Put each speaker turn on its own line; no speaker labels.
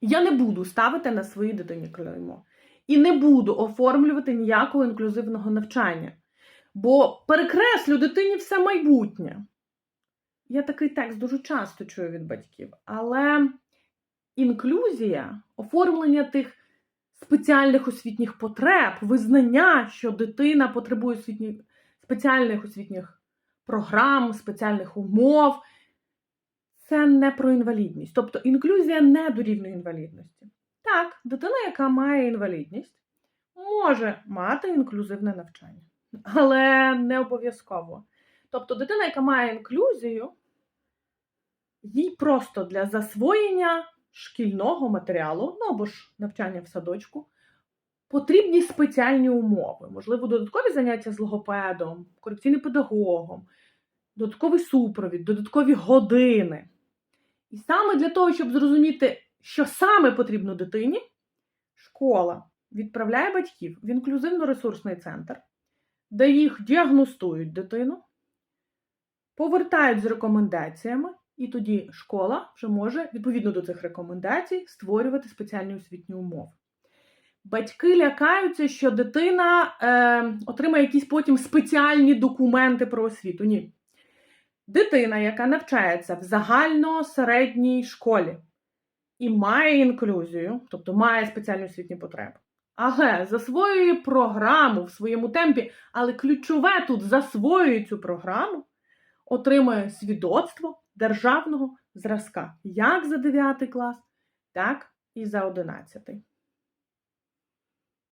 Я не буду ставити на своїй дитині клеймо. І не буду оформлювати ніякого інклюзивного навчання. Бо перекреслю дитині все майбутнє. Я такий текст дуже часто чую від батьків. Але інклюзія, оформлення тих спеціальних освітніх потреб, визнання, що дитина потребує освітніх, спеціальних освітніх програм, спеціальних умов, це не про інвалідність. Тобто інклюзія не дорівнює інвалідності. Так, дитина, яка має інвалідність, може мати інклюзивне навчання, але не обов'язково. Тобто дитина, яка має інклюзію, їй просто для засвоєння шкільного матеріалу, ну або ж навчання в садочку, потрібні спеціальні умови, можливо, додаткові заняття з логопедом, корекційним педагогом, додатковий супровід, додаткові години. І саме для того, щоб зрозуміти, що саме потрібно дитині, школа відправляє батьків в інклюзивно-ресурсний центр, де їх діагностують дитину, повертають з рекомендаціями, і тоді школа вже може, відповідно до цих рекомендацій, створювати спеціальні освітні умови. Батьки лякаються, що дитина е, отримає якісь потім спеціальні документи про освіту. Ні. Дитина, яка навчається в загально-середній школі і має інклюзію, тобто має спеціальні освітні потреби, але засвоює програму в своєму темпі, але ключове тут засвоює цю програму, отримує свідоцтво державного зразка як за 9 клас, так і за 11.